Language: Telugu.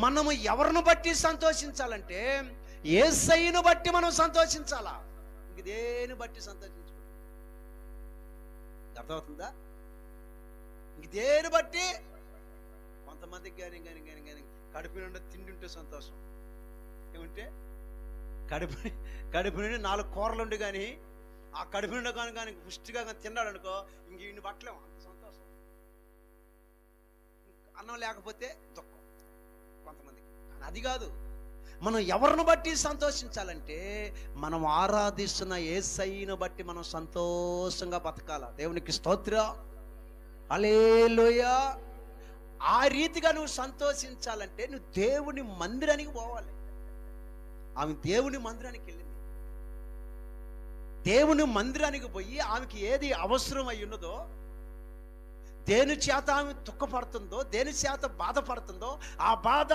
మనము ఎవరిని బట్టి సంతోషించాలంటే ఏ సైను బట్టి మనం సంతోషించాలా? ఇంక దేని బట్టి సంతోషించుకో అర్థమవుతుందా? ఇంక దేని బట్టి? కొంతమందికి కానీ కానీ కానీ కానీ కడుపు నిండా తిండి ఉంటే సంతోషం. ఏమంటే? కడుపు కడుపు నుండి నాలుగు కూరలు ఉండి కానీ ఆ కడుపు నిండా కానీ కానీ పుష్టిగా కానీ తిన్నాడు అనుకో ఇంక ఇన్ని పట్టలేము అంత సంతోషం. అన్నం లేకపోతే దుఃఖం. అది కాదు. మనం ఎవరిని బట్టి సంతోషించాలంటే మనం ఆరాధిస్తున్న ఏసైను బట్టి మనం సంతోషంగా బతకాల. దేవునికి స్తోత్ర. అలేలోయ ఆ రీతిగా నువ్వు సంతోషించాలంటే నువ్వు దేవుని మందిరానికి పోవాలి. ఆమె దేవుని మందిరానికి వెళ్ళింది. దేవుని మందిరానికి పోయి ఆమెకి ఏది అవసరం అయి ఉన్నదో దేని చేత ఆమె దుఃఖపడుతుందో దేని చేత బాధపడుతుందో ఆ బాధ